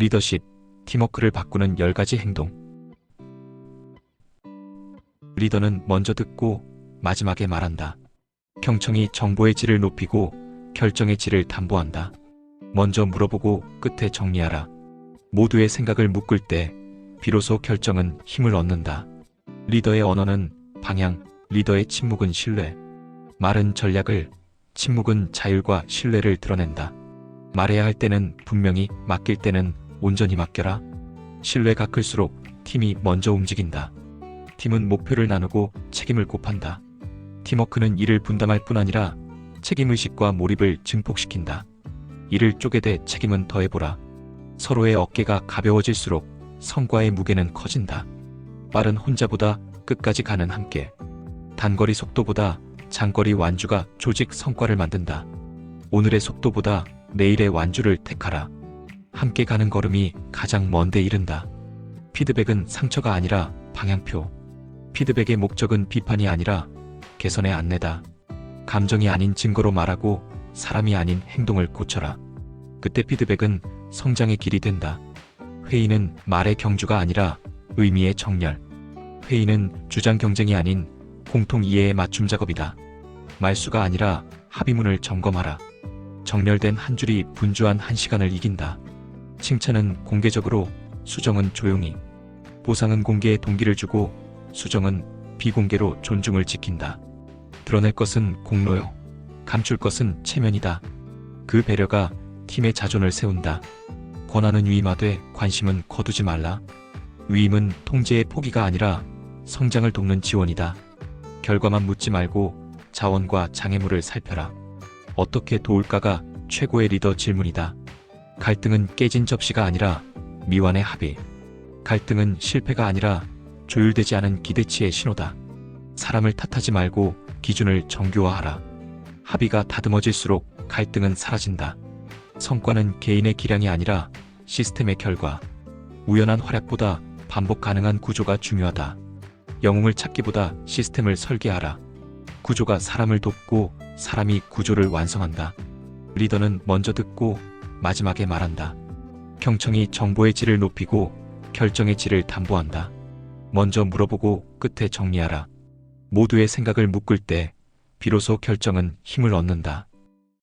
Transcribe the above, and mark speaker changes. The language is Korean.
Speaker 1: 리더십, 팀워크를 바꾸는 10가지 행동. 리더는 먼저 듣고 마지막에 말한다. 경청이 정보의 질을 높이고 결정의 질을 담보한다. 먼저 물어보고 끝에 정리하라. 모두의 생각을 묶을 때 비로소 결정은 힘을 얻는다. 리더의 언어는 방향, 리더의 침묵은 신뢰. 말은 전략을, 침묵은 자율과 신뢰를 드러낸다. 말해야 할 때는 분명히 맡길 때는 온전히 맡겨라. 신뢰가 클수록 팀이 먼저 움직인다. 팀은 목표를 나누고 책임을 곱한다. 팀워크는 일을 분담할 뿐 아니라 책임의식과 몰입을 증폭시킨다. 일을 쪼개대 책임은 더해보라. 서로의 어깨가 가벼워질수록 성과의 무게는 커진다. 빠른 혼자보다 끝까지 가는 함께. 단거리 속도보다 장거리 완주가 조직 성과를 만든다. 오늘의 속도보다 내일의 완주를 택하라. 함께 가는 걸음이 가장 먼데 이른다. 피드백은 상처가 아니라 방향표. 피드백의 목적은 비판이 아니라 개선의 안내다. 감정이 아닌 증거로 말하고 사람이 아닌 행동을 고쳐라. 그때 피드백은 성장의 길이 된다. 회의는 말의 경주가 아니라 의미의 정렬. 회의는 주장 경쟁이 아닌 공통 이해의 맞춤 작업이다. 말수가 아니라 합의문을 점검하라. 정렬된 한 줄이 분주한 한 시간을 이긴다. 칭찬은 공개적으로, 수정은 조용히. 보상은 공개의 동기를 주고, 수정은 비공개로 존중을 지킨다. 드러낼 것은 공로요. 감출 것은 체면이다. 그 배려가 팀의 자존을 세운다. 권한은 위임하되 관심은 거두지 말라. 위임은 통제의 포기가 아니라 성장을 돕는 지원이다. 결과만 묻지 말고 자원과 장애물을 살펴라. 어떻게 도울까가 최고의 리더 질문이다. 갈등은 깨진 접시가 아니라 미완의 합의. 갈등은 실패가 아니라 조율되지 않은 기대치의 신호다. 사람을 탓하지 말고 기준을 정교화하라. 합의가 다듬어질수록 갈등은 사라진다. 성과는 개인의 기량이 아니라 시스템의 결과. 우연한 활약보다 반복 가능한 구조가 중요하다. 영웅을 찾기보다 시스템을 설계하라. 구조가 사람을 돕고 사람이 구조를 완성한다. 리더는 먼저 듣고 마지막에 말한다. 경청이 정보의 질을 높이고 결정의 질을 담보한다. 먼저 물어보고 끝에 정리하라. 모두의 생각을 묶을 때 비로소 결정은 힘을 얻는다.